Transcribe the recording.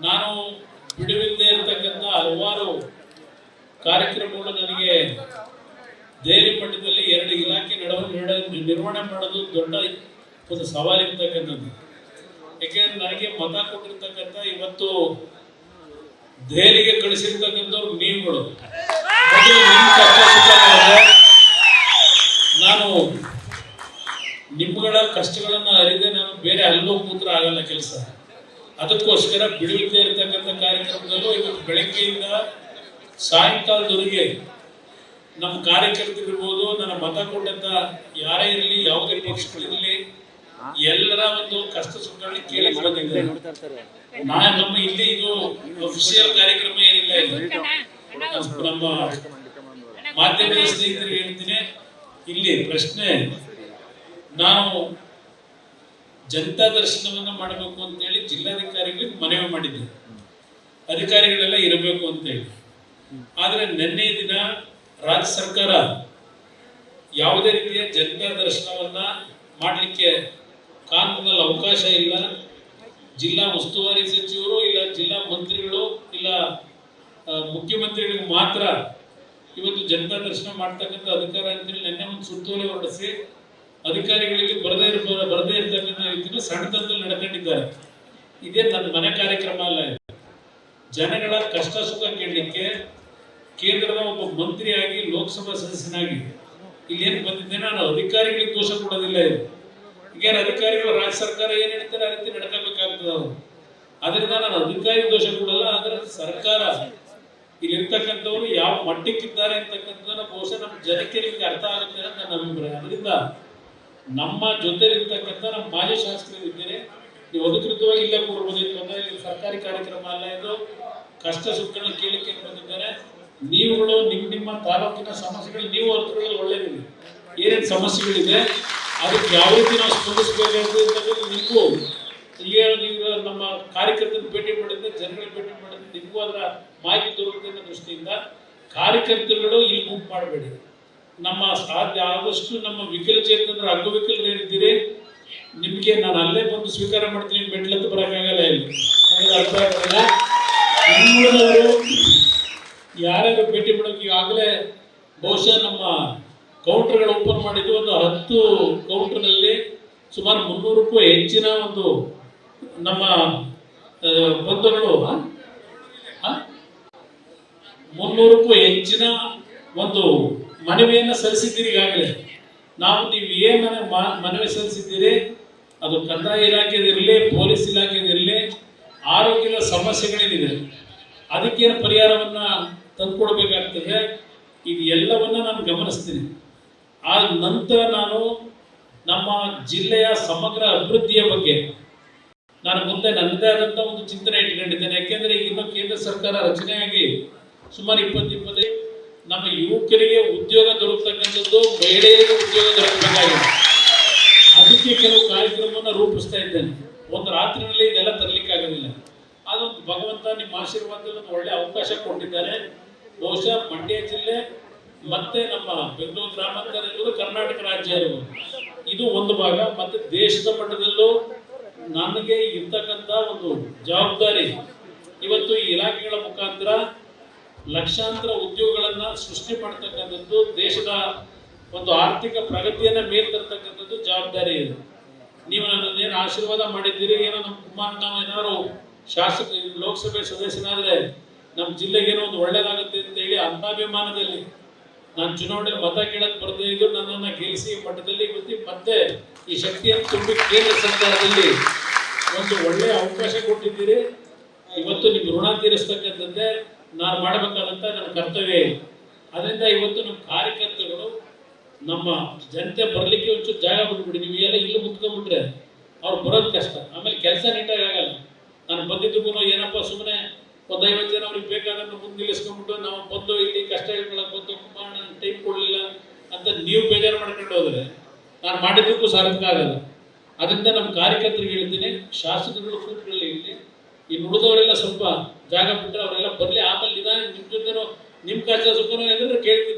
ನಾನು ಬಿಡುವಿಲ್ಲದೆ ಇರತಕ್ಕಂಥ ಹಲವಾರು ಕಾರ್ಯಕ್ರಮಗಳು ನನಗೆ ದೇಹಲಿ ಮಟ್ಟದಲ್ಲಿ ಎರಡು ಇಲಾಖೆ ನಡುವೆ ನಡ- ನಿರ್ವಹಣೆ ಮಾಡೋದು ದೊಡ್ಡ ಒಂದು ಸವಾಲಿರ್ತಕ್ಕಂಥದ್ದು ಯಾಕೆಂದ್ರೆ ನನಗೆ ಮತ ಕೊಟ್ಟಿರ್ತಕ್ಕಂಥ ಇವತ್ತು ದೆಹಲಿಗೆ ಕಳಿಸಿರ್ತಕ್ಕಂಥವ್ರು ನೀವುಗಳು. ನಾನು ನಿಮ್ಮಗಳ ಕಷ್ಟಗಳನ್ನು ಅರಿದೆ ನಾನು ಬೇರೆ ಅಲ್ಲೂ ಕೂತ್ರ ಆಗಲ್ಲ ಕೆಲಸ. ಅದಕ್ಕೋಸ್ಕರ ಬಿಡುವಿಲ್ಲದೆ ಇರತಕ್ಕಂಥ ಕಾರ್ಯಕ್ರಮದಲ್ಲೂ ಇವತ್ತು ಬೆಳಗ್ಗೆಯಿಂದ ಸಾಯಂಕಾಲದವರೆಗೆ ನಮ್ಮ ಕಾರ್ಯಕರ್ತರಿರ್ಬೋದು, ನನ್ನ ಮತ ಕೊಟ್ಟಂತ ಯಾರೇ ಇರಲಿ, ಯಾವುದೇ ಪಕ್ಷಗಳಿರಲಿ, ಎಲ್ಲರ ಒಂದು ಕಷ್ಟ ಸುಖಗಳನ್ನ ಕೇಳಿ ಬಂದಿದ್ದಾರೆ ನಾ ನಮ್ಮ ಇಲ್ಲಿ ಇದು ಅಫಿಷಿಯಲ್ ಕಾರ್ಯಕ್ರಮ ಏನಿಲ್ಲ ನಮ್ಮ ಮಾಧ್ಯಮದ ಸ್ನೇಹಿತರಿಗೆ ಹೇಳ್ತೀನಿ. ಇಲ್ಲಿ ಪ್ರಶ್ನೆ ನಾವು ಜನತಾ ದರ್ಶನವನ್ನ ಮಾಡಬೇಕು ಅಂತೇಳಿ ಜಿಲ್ಲಾಧಿಕಾರಿಗಳಿಗೆ ಮನವಿ ಮಾಡಿದ್ದೆ ಅಧಿಕಾರಿಗಳೆಲ್ಲ ಇರಬೇಕು ಅಂತೇಳಿ. ಆದ್ರೆ ನಿನ್ನೆ ದಿನ ರಾಜ್ಯ ಸರ್ಕಾರ ಯಾವುದೇ ರೀತಿಯ ಜನತಾ ದರ್ಶನವನ್ನ ಮಾಡಲಿಕ್ಕೆ ಕಾನೂನಲ್ಲಿ ಅವಕಾಶ ಇಲ್ಲ. ಜಿಲ್ಲಾ ಉಸ್ತುವಾರಿ ಸಚಿವರು ಇಲ್ಲ, ಜಿಲ್ಲಾ ಮಂತ್ರಿಗಳು ಇಲ್ಲ ಮುಖ್ಯಮಂತ್ರಿಗಳಿಗೆ ಮಾತ್ರ ಇವತ್ತು ಜನತಾ ದರ್ಶನ ಮಾಡ್ತಕ್ಕಂಥ ಅಧಿಕಾರ ಅಂತೇಳಿ ನಿನ್ನೆ ಒಂದು ಸುತ್ತೋಲೆ ಹೊರಡಿಸಿ ಅಧಿಕಾರಿಗಳಿಗೆ ಬರದೇ ಇರ ಬರದೇ ಇರ್ತಕ್ಕಂಥ ಸಣ್ಣದಲ್ಲಿ ನಡ್ಕೊಂಡಿದ್ದಾರೆ. ಇದೇ ನನ್ನ ಮನೆ ಕಾರ್ಯಕ್ರಮ ಅಲ್ಲ ಜನಗಳ ಕಷ್ಟ ಸುಖ ಕೇಳಲಿಕ್ಕೆ ಕೇಂದ್ರದ ಒಬ್ಬ ಮಂತ್ರಿಯಾಗಿ ಲೋಕಸಭಾ ಸದಸ್ಯನಾಗಿ ಇಲ್ಲೇನು ಬಂದಿದ್ದೆ ನಾನು. ಅಧಿಕಾರಿಗಳಿಗೆ ದೋಷ ಕೊಡೋದಿಲ್ಲ ಇದು. ಈಗೇನು ಅಧಿಕಾರಿಗಳು ರಾಜ್ಯ ಸರ್ಕಾರ ಏನ್ ಹೇಳ್ತಾರೆ, ಆ ರೀತಿ ನಡ್ಕೋಬೇಕಾಗ್ತದೆ ಅವರು. ಅದರಿಂದ ನಾನು ಅಧಿಕಾರಿ ದೋಷ ಕೊಡಲ್ಲ, ಆದ್ರೆ ಸರ್ಕಾರ ಇಲ್ಲಿರ್ತಕ್ಕಂಥವ್ರು ಯಾವ ಮಟ್ಟಕ್ಕಿದ್ದಾರೆ ಅಂತಕ್ಕಂಥ ಬಹುಶಃ ನಮ್ಮ ಜನಕ್ಕೆ ನಿಮ್ಗೆ ಅರ್ಥ ಆಗುತ್ತೆ ಅಂತ ನನ್ನ ಅಭಿಪ್ರಾಯ. ಅದರಿಂದ ನಮ್ಮ ಜೊತೆ ಇರ್ತಕ್ಕಂಥ ನಮ್ಮ ಮಾಜಿ ಶಾಸಕರು ಇದ್ದೀರಿ ನೀವು ಅಧಿಕೃತವಾಗಿ ಇಲ್ಲೇ ಕೊಡ್ಬೋದಿತ್ತು ಅಂದ್ರೆ ಇದು ಸರ್ಕಾರಿ ಕಾರ್ಯಕ್ರಮ ಅಲ್ಲ ಇದು. ಕಷ್ಟ ಸುಖಗಳನ್ನ ಕೇಳಿಕೆ ಬಂದಿದ್ದಾರೆ ನೀವುಗಳು ನಿಮ್ಮ ನಿಮ್ಮ ತಾಲೂಕಿನ ಸಮಸ್ಯೆಗಳು ನೀವು ಅರ್ಥಗಳು ಒಳ್ಳೇದಿದೆ. ಏನೇನು ಸಮಸ್ಯೆಗಳಿದೆ, ಅದಕ್ಕೆ ಯಾವ ರೀತಿ ನಾವು ಸ್ಪಂದಿಸಬೇಕಾಗುತ್ತೆ ನಿಮಗೂ. ಈಗ ನೀವು ನಮ್ಮ ಕಾರ್ಯಕರ್ತನ ಭೇಟಿ ಮಾಡಿದ್ರೆ ಜನರಿಗೆ ಭೇಟಿ ಮಾಡಿದ್ರೆ ನಿಮಗೂ ಅದರ ಮಾಹಿತಿ ದೊರಕುತ್ತೆ ದೃಷ್ಟಿಯಿಂದ ಕಾರ್ಯಕರ್ತರುಗಳು ಇಲ್ಲಿ ಗುಂಪು ಮಾಡಬೇಡಿ. ನಮ್ಮ ಸಾಧ್ಯ ಆದಷ್ಟು ನಮ್ಮ ವಿಕಲಚೇತನರ ಅಂಗವಿಕಲರು ಏನಿದ್ದೀರಿ? ನಿಮಗೆ ನಾನು ಅಲ್ಲೇ ಬಂದು ಸ್ವೀಕಾರ ಮಾಡ್ತೀನಿ ಮೆಟ್ಲತ್ತು ಬರೋಕ್ಕಾಗಲ್ಲ ಇಲ್ಲಿ. ಅರ್ಥ ಯಾರ್ಯಾರು ಭೇಟಿ ಮಾಡೋಕೆ ಈಗಾಗಲೇ ಬಹುಶಃ ನಮ್ಮ ಕೌಂಟರ್ಗಳು ಓಪನ್ ಮಾಡಿದ್ದು ಒಂದು ಹತ್ತು ಕೌಂಟರ್ನಲ್ಲಿ ಸುಮಾರು ಮುನ್ನೂರಕ್ಕೂ ಹೆಚ್ಚಿನ ಒಂದು ನಮ್ಮ ಬಂಧುಗಳು? ಮುನ್ನೂರಕ್ಕೂ ಹೆಚ್ಚಿನ ಒಂದು ಮನವಿಯನ್ನು ಸಲ್ಲಿಸಿದ್ದೀರಿ ಈಗಾಗಲೇ. ನಾವು ನೀವು ಏನು ಮನವಿ ಸಲ್ಲಿಸಿದ್ದೀರಿ, ಅದು ಕಂದಾಯ ಇಲಾಖೆದಿರಲಿ ಪೊಲೀಸ್ ಇಲಾಖೆದಿರಲಿ ಆರೋಗ್ಯದ ಸಮಸ್ಯೆಗಳೇನಿದೆ, ಅದಕ್ಕೇನು ಪರಿಹಾರವನ್ನ ತಂದುಕೊಡ್ಬೇಕಾಗ್ತದೆ. ಇದು ಎಲ್ಲವನ್ನ ನಾನು ಗಮನಿಸ್ತೀನಿ. ಆ ನಂತರ ನಾನು ನಮ್ಮ ಜಿಲ್ಲೆಯ ಸಮಗ್ರ ಅಭಿವೃದ್ಧಿಯ ಬಗ್ಗೆ ನಾನು ಮುಂದೆ ನನ್ನದೇ ಆದಂಥ ಒಂದು ಚಿಂತನೆ ಇಟ್ಕೊಂಡಿದ್ದೇನೆ. ಯಾಕೆಂದರೆ ಇನ್ನು ಕೇಂದ್ರ ಸರ್ಕಾರ ರಚನೆಯಾಗಿ ಸುಮಾರು ಇಪ್ಪತ್ತು, ಇಪ್ಪತ್ತೈದು ನಮ್ಮ ಯುವಕರಿಗೆ ಉದ್ಯೋಗ ದೊರಕತಕ್ಕಂಥದ್ದು ಮಹಿಳೆಯರಿಗೆ ಉದ್ಯೋಗ ದೊರಕಬೇಕಾಗಿದೆ. ಅದಕ್ಕೆ ಕೆಲವು ಕಾರ್ಯಕ್ರಮವನ್ನು ರೂಪಿಸ್ತಾ ಇದ್ದೇನೆ. ಒಂದು ರಾತ್ರಿನಲ್ಲಿ ಇದೆಲ್ಲ ತರಲಿಕ್ಕೆ ಆಗೋದಿಲ್ಲ ಅದೊಂದು ಭಗವಂತ ನಿಮ್ಮ ಆಶೀರ್ವಾದದಲ್ಲಿ ಒಳ್ಳೆ ಅವಕಾಶ ಕೊಟ್ಟಿದ್ದಾರೆ. ಬಹುಶಃ ಮಂಡ್ಯ ಜಿಲ್ಲೆ, ಮತ್ತೆ ನಮ್ಮ ಬೆಂಗಳೂರು ಗ್ರಾಮಾಂತರ ಇರುವುದು ಕರ್ನಾಟಕ ರಾಜ್ಯ ಇರುವುದು ಇದು ಒಂದು ಭಾಗ. ಮತ್ತೆ ದೇಶದ ಮಟ್ಟದಲ್ಲೂ ನನಗೆ ಇರ್ತಕ್ಕಂಥ ಒಂದು ಜವಾಬ್ದಾರಿ ಇವತ್ತು ಈ ಇಲಾಖೆಗಳ ಮುಖಾಂತರ ಲಕ್ಷಾಂತರ ಉದ್ಯೋಗಗಳನ್ನು ಸೃಷ್ಟಿ ಮಾಡ್ತಕ್ಕಂಥದ್ದು ದೇಶದ ಒಂದು ಆರ್ಥಿಕ ಪ್ರಗತಿಯನ್ನ ಮೇಲ್ತರ್ತಕ್ಕಂಥದ್ದು ಜವಾಬ್ದಾರಿ ಇದೆ. ನೀವು ನನ್ನನ್ನೇನು ಆಶೀರ್ವಾದ ಮಾಡಿದ್ದೀರಿ, ಏನೋ ನಮ್ಮ ಕುಮಾರ್ ನಾವು ಏನಾದ್ರು ಶಾಸಕ, ಲೋಕಸಭೆ ಸದಸ್ಯನಾದ್ರೆ ನಮ್ಮ ಜಿಲ್ಲೆಗೆ ಏನೋ ಒಂದು ಒಳ್ಳೇದಾಗುತ್ತೆ ಅಂತ ಹೇಳಿ ಅಂತಾಭಿಮಾನದಲ್ಲಿ ನಾನು ಚುನಾವಣೆ ಮತ ಕೇಳಕ್ಕೆ ಬರದೇ ಇದ್ದು ನನ್ನನ್ನ ಗೆಲ್ಲಿಸಿ ಮಟ್ಟದಲ್ಲಿ ಬಂದು ಮತ್ತೆ ಈ ಶಕ್ತಿಯನ್ನು ತುಂಬಿ ಕೇಂದ್ರ ಸರ್ಕಾರದಲ್ಲಿ ಒಂದು ಒಳ್ಳೆಯ ಅವಕಾಶ ಕೊಟ್ಟಿದ್ದೀರಿ. ಇವತ್ತು ನಿಮ್ಗೆ ಋಣ ತೀರಿಸ್ತಕ್ಕಂಥದ್ದೇ ನಾನು ಮಾಡಬೇಕಾದಂತ ನನ್ನ ಕರ್ತವ್ಯ ಇದೆ. ಅದರಿಂದ ಇವತ್ತು ನಮ್ಮ ಕಾರ್ಯಕರ್ತರು ನಮ್ಮ ಜನತೆ ಬರಲಿಕ್ಕೆ ಒಂಚೂರು ಜಾಗ ಬಿಟ್ಬಿಡಿ. ನೀವು ಎಲ್ಲ ಇಲ್ಲಿ ಮುತ್ಕೊಂಡ್ಬಿಟ್ರೆ ಅವ್ರು ಬರೋದು ಕಷ್ಟ. ಆಮೇಲೆ ಕೆಲಸ ನೀಟಾಗಿ ಆಗಲ್ಲ. ನಾನು ಬಂದಿದ್ದಕ್ಕೂ ಏನಪ್ಪ ಸುಮ್ಮನೆ ಒಂದು ಐವತ್ತು ಜನ ಅವ್ರಿಗೆ ಬೇಕಾದನ್ನು ಮುಂದೆ ನಿಲ್ಲಿಸ್ಕೊಂಡ್ಬಿಟ್ಟು ನಾವು ಬಂದು ಇಲ್ಲಿ ಕಷ್ಟ ಹೇಳ್ಕೊಳಕ್ ಬಂದು ಕುಮಾರಣ್ಣ ಟೈಮ್ ಕೊಡಲಿಲ್ಲ ಅಂತ ನೀವು ಬೇಜಾರು ಮಾಡ್ಕೊಂಡು ಹೋದರೆ ನಾನು ಮಾಡಿದ್ದಕ್ಕೂ ಸಾರ್ಥಕ ಆಗಲ್ಲ. ಅದರಿಂದ ನಮ್ಮ ಕಾರ್ಯಕರ್ತರಿಗೆ ಹೇಳ್ತೀನಿ, ಶಾಸಕರುಗಳು ಕೂತ್ಕೊಳ್ಳಿ ಇಲ್ಲಿ. ಇನ್ನು ಉಳಿದವರೆಲ್ಲ ಸ್ವಲ್ಪ ಜಾಗ ಬಿಟ್ಟರೆ ಅವರೆಲ್ಲ ಬರಲಿ ಆಮೇಲೆ ನಿಧಾನ ನಿಮ್ಮ ಜೊತೆ ನಿಮ್ಮ ಕಷ್ಟ ಸುಖನೋ ಏನಂದ್ರೆ ಕೇಳ್ತೀನಿ